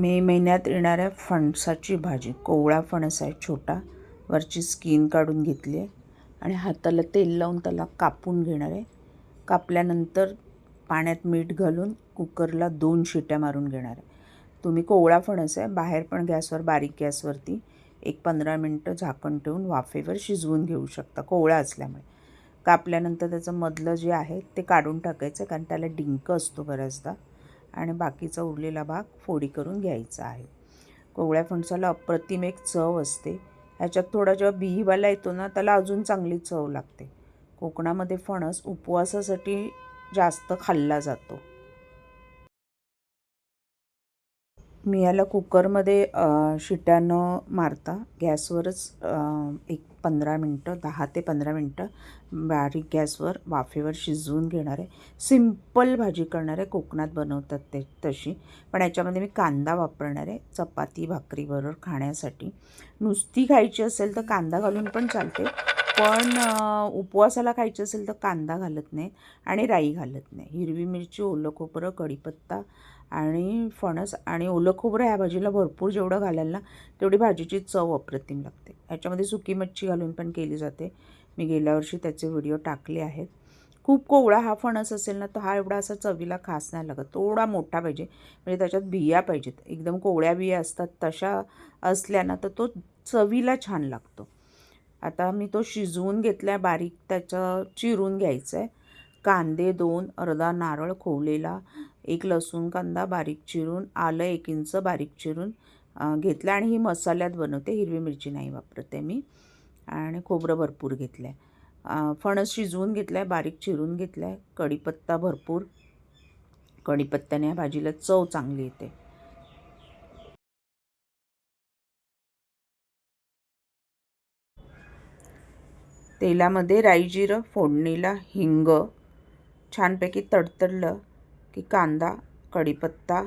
मे महिन्यात येणाऱ्या फणसाची भाजी. कोवळा फणस आहे छोटा. वरची स्किन काढून घेतली आहे. आणि हाताला तेल लावून त्याला कापून घेणार आहे. कापल्यानंतर पाण्यात मीठ घालून कुकरला दोन शिट्या मारून घेणार आहे. तुम्ही कोवळा फणस आहे. बाहेर पण गॅसवर बारीक गॅसवरती एक पंधरा मिनटं झाकण ठेवून वाफेवर शिजवून घेऊ शकता. कोवळा असल्यामुळे. कापल्यानंतर त्याचं मधलं जे आहे ते काढून टाकायचं कारण त्याला डिंक असतो बऱ्याचदा. आणि बाकीचा उरलेला भाग फोडी करून घ्यायचा आहे. कोवळ्या फणसाला अप्रतिम एक चव असते. ह्याच्यात थोडा जेव्हा बिहीवाला येतो ना त्याला अजून चांगली चव लागते. कोकणामध्ये फणस उपवासासाठी जास्त खाल्ला जातो. मी याला कुकरमध्ये शिट्या न मारता गॅसवरच एक पंधरा मिनटं दहा ते पंधरा मिनटं बारीक गॅसवर वाफेवर शिजवून घेणार आहे सिंपल भाजी करणार आहे कोकणात बनवतात ते तशी. पण याच्यामध्ये मी कांदा वापरणार आहे चपाती भाकरीबरोबर खाण्यासाठी. नुसती खायची असेल तर कांदा घालून पण चालते. पण उपवासाला खायची असेल तर कांदा घालत नाही आणि राई घालत नाही. हिरवी मिरची ओलं खोबरं कढीपत्ता आणि फणस आणि ओलं खोबरं ह्या भाजीला भरपूर जेवढं घालायला ना तेवढी भाजीची चव अप्रतिम लागते. ह्याच्यामध्ये सुकी मच्छी घालून पण केली जाते. मी गेल्या वर्षी त्याचे व्हिडिओ टाकले आहेत. खूप कोवळा हा फणस असेल ना तर हा एवढा असा चवीला खास नाही लागत. थोडा मोठा पाहिजे. म्हणजे त्याच्यात बिया पाहिजेत. एकदम कोवळ्या बिया असतात तशा असल्या ना तर तो चवीला छान लागतो. आता मी तो शिजवून घेतला आहे बारीक त्याचं चिरून घ्यायचं आहे कांदे दोन अर्धा नारळ खोवलेला एक लसूण कांदा बारीक चिरून आलं एक इंच बारीक चिरून घेतलं आणि ही मसाल्यात बनवते. हिरवी मिरची नाही वापरते मी आणि खोबरं भरपूर घेतलं आहे फणस शिजवून घेतलं आहे बारीक चिरून घेतलं आहे कढीपत्ता भरपूर. कढीपत्त्याने या भाजीला चव चांगली येते. तेलामध्ये राई जिरं फोडणीला हिंग छानपैकी तडतडलं की कांदा कढीपत्ता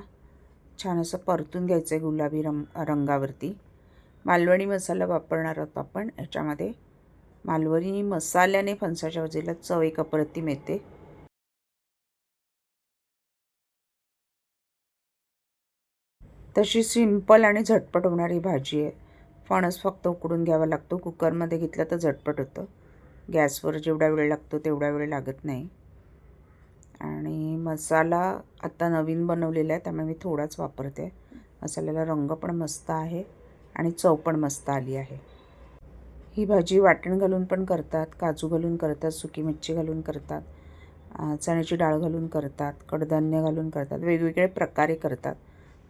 छान असं परतून घ्यायचं आहे गुलाबी रंग रंगावरती. मालवणी मसाला वापरणार आहोत आपण. याच्यामध्ये मालवणी मसाल्याने फणसाच्या भाजीला चव एक अप्रतिम येते. तशी सिंपल आणि झटपट होणारी भाजी आहे. फणस फक्त उकडून घ्यावा लागतो. कुकरमध्ये घेतलं तर झटपट होतं. गॅसवर जेवढा वेळ लागतो तेवढा वेळ लागत नाही. आणि मसाला आत्ता नवीन बनवलेला आहे त्यामुळे मी थोडाच वापरते. मसाल्याला रंग पण मस्त आहे आणि चव पण मस्त आली आहे. ही भाजी वाटण घालून पण करतात काजू घालून करतात सुकी मिरची घालून करतात चण्याची डाळ घालून करतात कडधान्य घालून करतात वेगवेगळे प्रकारे करतात.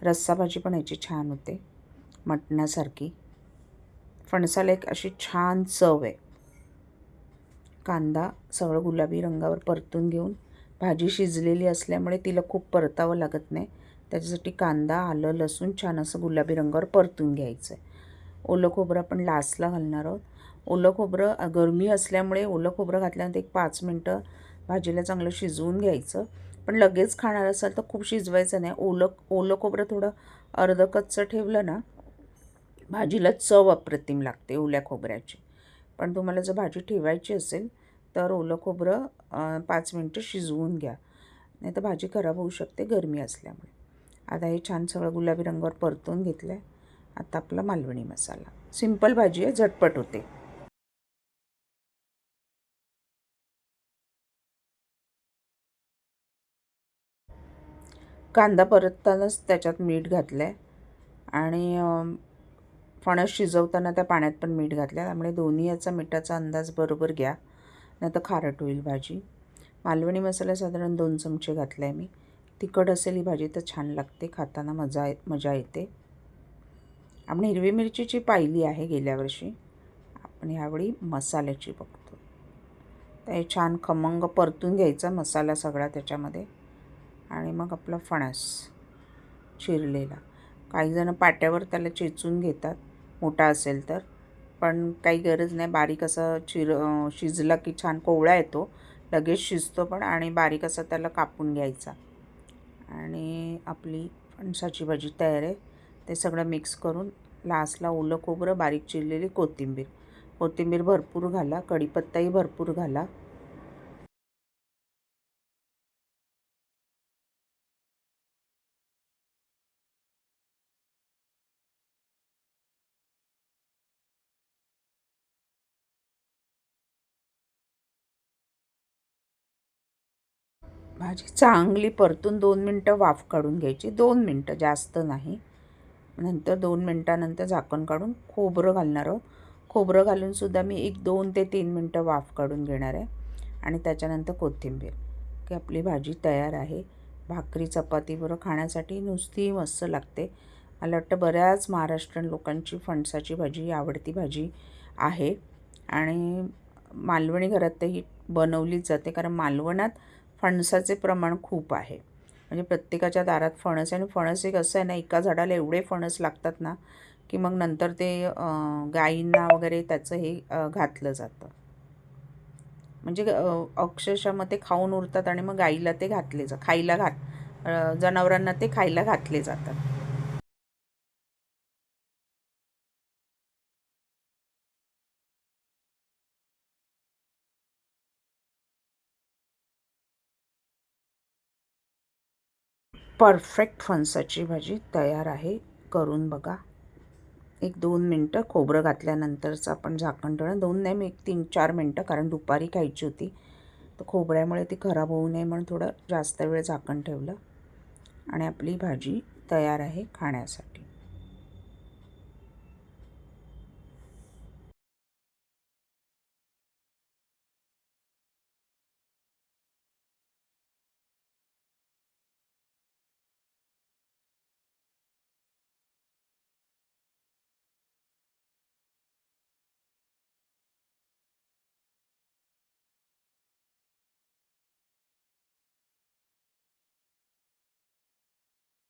रस्सा भाजी पण याची छान होते मटणासारखी. फणसाला एक अशी छान चव आहे. कांदा सगळं गुलाबी रंगावर परतून घेऊन भाजी शिजलेली असल्यामुळे तिला खूप परतावं लागत नाही. त्याच्यासाठी कांदा आलं लसूण छान असं गुलाबी रंगावर परतून घ्यायचं आहे ओलं खोबरं आपण लास्टला घालणार आहोत. ओलं खोबरं गरमी असल्यामुळे ओलं खोबरं घातल्यानंतर एक पाच मिनटं भाजीला चांगलं शिजवून घ्यायचं. पण लगेच खाणार असाल तर खूप शिजवायचं नाही. ओलं ओलं खोबरं थोडं अर्धं कच्चं ठेवलं ना भाजीला चव अप्रतिम लागते ओल्या खोबऱ्याची. पण तुम्हाला जर भाजी ठेवायची असेल तर ओलं खोबरं पाच मिनटं शिजवून घ्या. नाही तर भाजी खराब होऊ शकते गरमी असल्यामुळे. आता हे छान सगळं गुलाबी रंगावर परतून घेतलं आहे आता आपला मालवणी मसाला. सिंपल भाजी आहे झटपट होते. कांदा परततानाच त्याच्यात मीठ घातलं आहे आणि फणस शिजवताना त्या पाण्यात पण मीठ घातल्या. त्यामुळे दोन्ही याचा मिठाचा अंदाज बरोबर घ्या. नाही तर खारट होईल भाजी. मालवणी मसाला साधारण दोन चमचे घातला आहे मी. तिखट असेल ही भाजी तर छान लागते. खाताना मजा मजा येते. आपण हिरवी मिरचीची पाहिली आहे गेल्या वर्षी. आपण ह्यावेळी मसाल्याची बघतो. तर हे छान खमंग परतून घ्यायचा मसाला सगळा त्याच्यामध्ये. आणि मग आपला फणस चिरलेला. काहीजणं पाट्यावर त्याला चेचून घेतात. मोठा असेल तर. पण काही गरज नाही. बारीक असं चिर शिजला की छान कोवळा येतो. लगेच शिजतो पण आणि बारीक असं त्याला कापून घ्यायचा. आणि आपली फणसाची भाजी तयार आहे. ते सगळं मिक्स करून लास्टला ओलं खोबरं बारीक चिरलेली कोथिंबीर. कोथिंबीर भरपूर घाला. कढीपत्ताही भरपूर घाला. भाजी चांगली परतून दोन मिनटं वाफ काढून घ्यायची. दोन मिनटं जास्त नाही. नंतर दोन मिनटानंतर झाकण काढून खोबरं घालणार आहोत. खोबरं घालूनसुद्धा मी एक दोन ते तीन मिनटं वाफ काढून घेणार आहे. आणि त्याच्यानंतर कोथिंबीर. की आपली भाजी तयार आहे. भाकरी चपातीबरोबर खाण्यासाठी नुसती मस्त लागते. मला वाटतं बऱ्याच महाराष्ट्रीयन लोकांची फणसाची भाजी आवडती भाजी आहे. आणि मालवणी घरात ही बनवलीच जाते. कारण मालवणात फणसाचे प्रमाण खूप आहे. म्हणजे प्रत्येकाच्या दारात फणस आहे आणि फणस एक असं आहे ना एका झाडाला एवढे फणस लागतात ना की मग नंतर ते गायींना वगैरे त्याचं हे घातलं जातं. म्हणजे अक्षरशः मग ते खाऊन उरतात आणि मग गाईला ते घातले जा खायला घात जनावरांना ते खायला घातले जातात. परफेक्ट फणसाची भाजी तयार आहे. करून बघा. एक दोन मिनटं खोबरं घातल्यानंतरचं आपण झाकण ठेवणं दोन नाही मी एक तीन चार मिनटं कारण दुपारी खायची होती. तर खोबऱ्यामुळे ती खराब होऊ नये म्हणून थोडं जास्त वेळ झाकण ठेवलं. आणि आपली भाजी तयार आहे खाण्यासाठी.